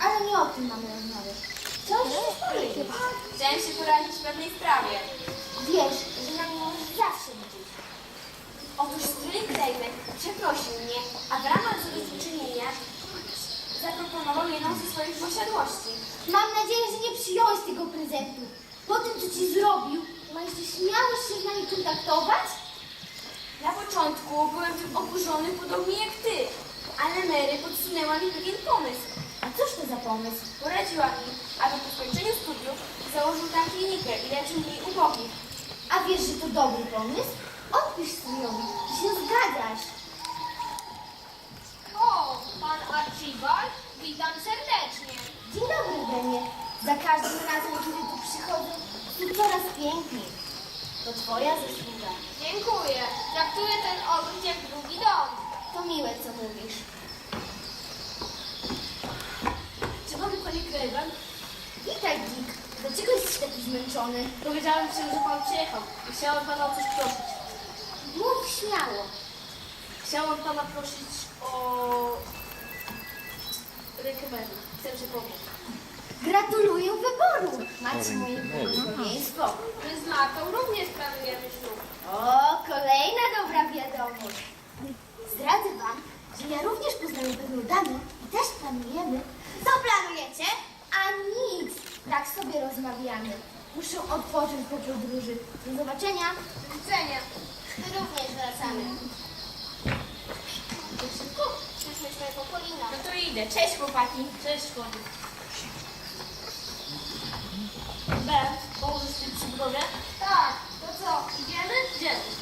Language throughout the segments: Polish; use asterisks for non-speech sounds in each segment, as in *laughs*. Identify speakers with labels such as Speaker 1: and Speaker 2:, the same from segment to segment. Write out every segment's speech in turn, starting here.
Speaker 1: Ale
Speaker 2: nie o tym mamy rozmawiać. Co się?
Speaker 1: Chciałem się poradzić w pewnej sprawie.
Speaker 2: Wiesz, że na
Speaker 1: mnie możesz zawsze liczyć. Otóż stryj David przeprosił mnie, a w ramach zadośćuczynienia zaproponował jedną ze swoich posiadłości.
Speaker 2: Mam nadzieję, że nie przyjąłeś tego prezentu. Po tym, co ci zrobił, ma jeszcze śmiałość się z nami kontaktować?
Speaker 1: Na początku byłem tym oburzony, podobnie jak ty ale Mary podsunęła mi pewien pomysł.
Speaker 2: A cóż to za pomysł?
Speaker 1: Poradziła mi, aby po skończeniu studiów założył tam klinikę i leczył jej ubogich.
Speaker 2: A wiesz, że to dobry pomysł? Odpisz strójowi, że się zgadzasz.
Speaker 3: O, pan Archibald, witam serdecznie.
Speaker 2: Dzień dobry, Benie. Za każdym razem, kiedy tu przychodzę, tu coraz piękniej. To twoja zasługa.
Speaker 3: Dziękuję. Traktuję ten ogród jak drugi dom.
Speaker 2: To miłe, co mówisz.
Speaker 1: Czy pan panie Craven?
Speaker 2: Witaj, Dick. Dlaczego jesteś taki zmęczony?
Speaker 1: Dowiedziałem się, że pan przyjechał i chciałem pana o coś prosić.
Speaker 2: Mów śmiało.
Speaker 1: Chciałem pana prosić o rekomendę. Chcę się pomóc.
Speaker 2: Gratuluję wyboru. Macie moje błogosławieństwo.
Speaker 3: My z Martą również planujemy ślub.
Speaker 2: O, kolejna dobra wiadomość. Zdradzę wam, że ja również poznałem pewną damę i też planujemy. Co planujecie? A nic. Tak sobie rozmawiamy. Muszę odpocząć po podróży. Do zobaczenia.
Speaker 3: Do widzenia.
Speaker 2: My również wracamy. Szybko, myślę po Polina.
Speaker 1: No to idę. Cześć chłopaki. Cześć chłopaki. Ben, pomożesz tym przy budowie?
Speaker 3: Tak, to co, idziemy?
Speaker 1: Idziemy.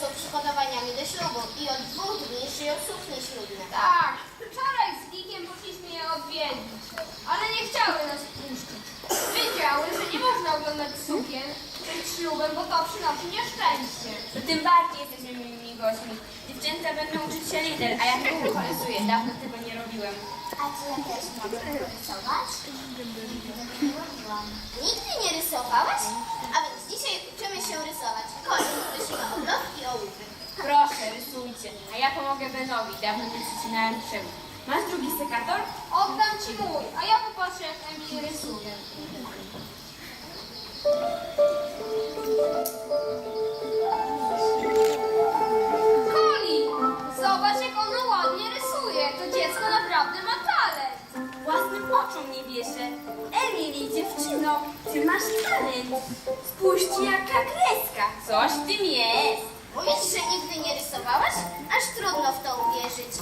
Speaker 2: Są przygotowaniami do ślubu i od dwóch dni szyją suknie ślubne.
Speaker 3: Tak, wczoraj z Dikiem poszliśmy je odwiedzić, ale nie chciały nas wpuścić. Wiedziały, że nie można oglądać sukien przed ślubem, bo to przynosi nieszczęście.
Speaker 1: To tym bardziej jesteśmy miłymi gośćmi. Dziewczęta będą uczyć się lider, a ja tylko rysuję. Dawno tego nie robiłem.
Speaker 2: A czy ja też mogę rysować? Nigdy nie rysowałaś? A więc dzisiaj uczymy się rysować. Kolej, prosimy o blok i ołówek.
Speaker 1: Proszę, rysujcie. A ja pomogę Benowi. Dawno nie przecinałem krzewu. Masz drugi sekator?
Speaker 3: Oddam ci mój, a ja popatrzę jak Emil rysuje.
Speaker 2: Trudno w to uwierzyć.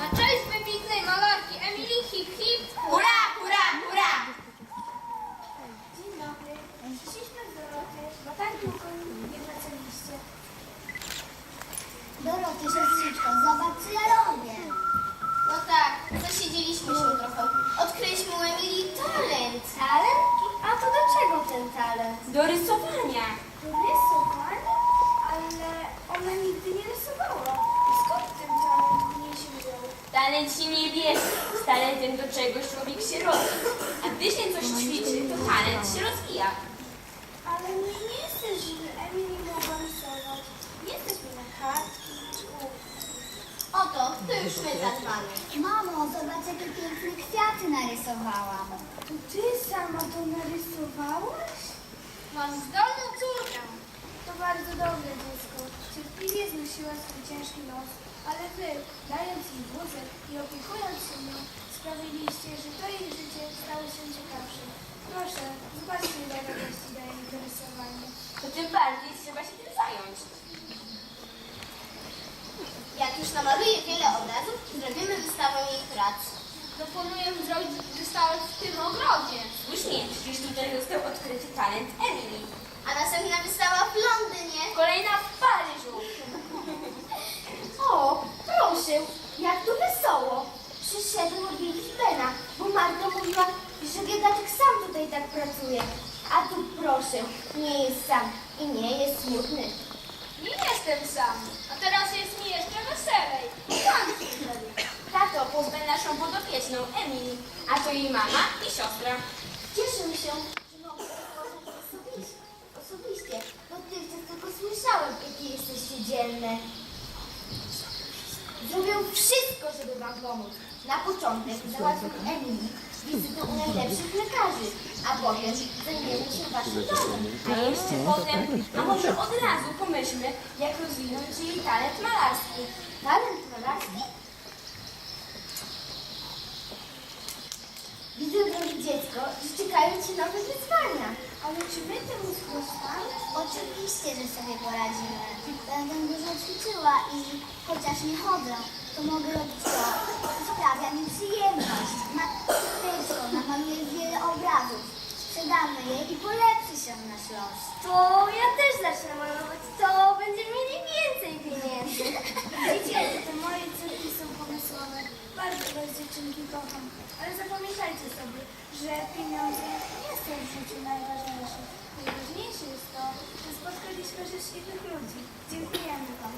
Speaker 3: Na cześć wybitnej malarki Emily Hip Hip.
Speaker 1: Hurra, hurra, hurra!
Speaker 2: Dzień dobry. Przyszliśmy z Doroty, bo tak długo nie wracaliście. Doroty, siostrzyczko, zobacz co ja robię. No tak, zasiedzieliśmy się trochę. Odkryliśmy u Emilii talent. Talent? A to do czego ten talent?
Speaker 1: Do rysowania.
Speaker 2: Do rysowania? Ale ona nigdy nie rysowała. Skąd ten talent u niej się wziął?
Speaker 1: Talent się nie bierze. Z talentem do czegoś człowiek się rodzi. A gdy się coś ćwiczy, to talent się rozwija.
Speaker 2: Ale nie, nie jesteś, że Emily mogła rysować. Jesteśmy na kartki Oto, to już my zadbamy.
Speaker 4: Mamo, zobacz jakie piękne kwiaty narysowałam.
Speaker 2: To ty sama to narysowałaś?
Speaker 3: Masz zdolną córkę.
Speaker 2: To bardzo dobre dziecko. Cierpliwie znosiła swój ciężki los, ale wy, dając jej wózek i opiekując się nią, sprawiliście, że to jej życie stało się ciekawsze. Proszę, zobaczcie ile radości daje mi to rysowanie.
Speaker 1: To tym bardziej trzeba się tym zająć.
Speaker 2: Jak już namaluje wiele obrazów, zrobimy wystawę jej prac.
Speaker 3: Proponuję zrobić wystawę w tym ogrodzie.
Speaker 1: Słyszę przecież nie, przecież tutaj został odkryty talent Emily.
Speaker 2: A następna wystawa w Londynie.
Speaker 1: Kolejna w Paryżu.
Speaker 2: O, jak tu wesoło. Przyszedłem odwiedzić Bena, bo Marta mówiła, że biedaczek sam tutaj tak pracuje. A tu proszę, nie jest sam i nie jest smutny.
Speaker 3: Nie jestem sam, a teraz jest mi jeszcze weselej. Pan przyszedł.
Speaker 1: Tato, poznaj naszą podopieczną Emily, a to jej mama i siostra.
Speaker 2: Cieszę się, że mogę poznać osobiście. Osobiście. Dotychczas tylko słyszałem, jakie jesteście dzielne. Zrobię wszystko, żeby wam pomóc. Na początek załatwię Emily wizytę u najlepszych lekarzy, a potem zajmiemy się waszym domem.
Speaker 1: A jeszcze potem, a może od razu pomyślmy, jak rozwinąć jej talent malarski.
Speaker 2: Talent malarski? Widzę, drogie dziecko, że czekają ci nowe wyzwania. Ale czy my temu sprostamy?
Speaker 4: Oczywiście, że sobie poradzimy. Będę dużo ćwiczyła i chociaż nie chodzę, to mogę robić to, co sprawia mi przyjemność. Ma tylko namaluję wiele obrazów. Sprzedamy je i polepszy się nasz los.
Speaker 2: To ja też zacznę malować, to będziemy mieli więcej pieniędzy. *laughs*
Speaker 4: Wiecie, te moje córki są pomysłowe. Bardzo was dziewczynki kocham. Ale zapamiętajcie sobie, że pieniądze nie są w życiu najważniejsze. Najważniejsze jest to, że spotkaliśmy się świetnych ludzi. Dziękujemy wam.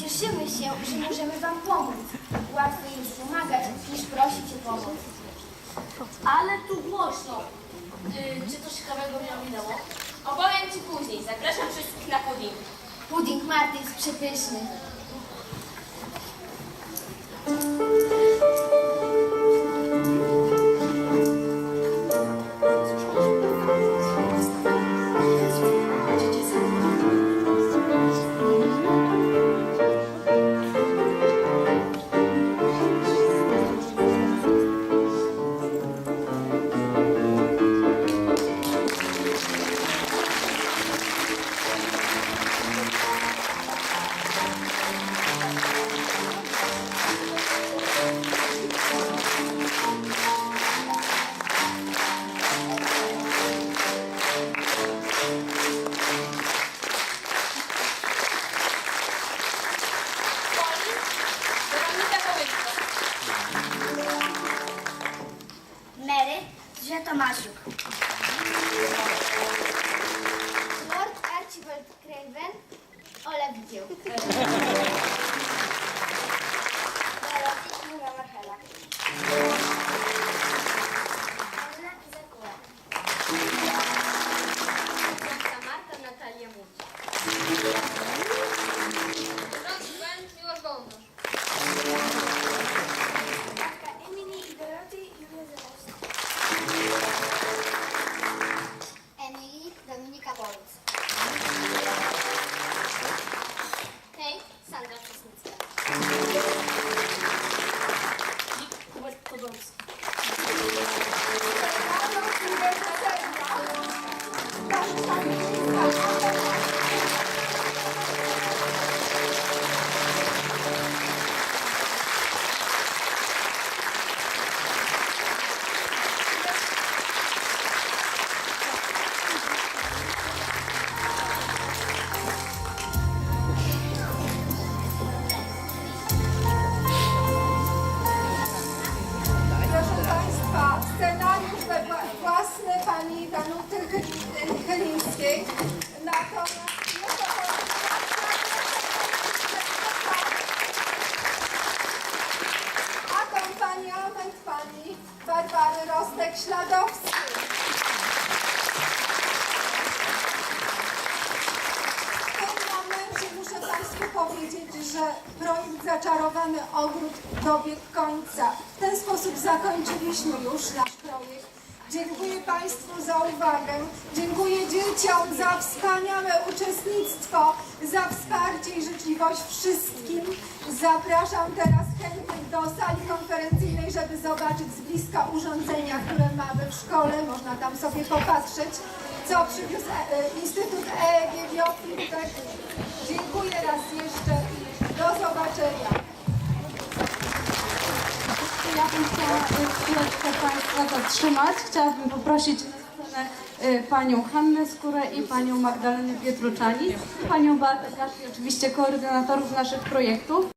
Speaker 2: Cieszymy się, że możemy wam pomóc. Łatwiej jest pomagać, niż prosić o pomoc.
Speaker 1: Ale tu głośno. Y, czy coś ciekawego mnie minęło? Opowiem Ci później. Zapraszam wszystkich na pudding.
Speaker 2: Pudding Marty jest przepyszny.
Speaker 1: 了。
Speaker 4: Mary, że Tomasiuk.
Speaker 2: Lord Archibald Craven, Ola widział. *laughs* Dorothy Mura Marchela.
Speaker 5: Barbary Rostek-Śladowskiej. W tym momencie muszę Państwu powiedzieć, że projekt Zaczarowany Ogród dobiegł końca. W ten sposób zakończyliśmy już nasz projekt. Dziękuję Państwu za uwagę. Dziękuję dzieciom za wspaniałe uczestnictwo, za wsparcie i życzliwość wszystkim. Zapraszam teraz chętnych do sali konferencyjnej, żeby zobaczyć z bliska urządzenia, które mamy w szkole. Można tam sobie popatrzeć, co przywiózł e, e, Instytut EEG Biofiltek. Dziękuję raz jeszcze do zobaczenia.
Speaker 6: ja bym chciała y, chwileczkę Państwa zatrzymać. Chciałabym poprosić panią Hannę Skórę i panią Magdalenę Pietruczani, panią Beatę Gasz i oczywiście koordynatorów naszych projektów.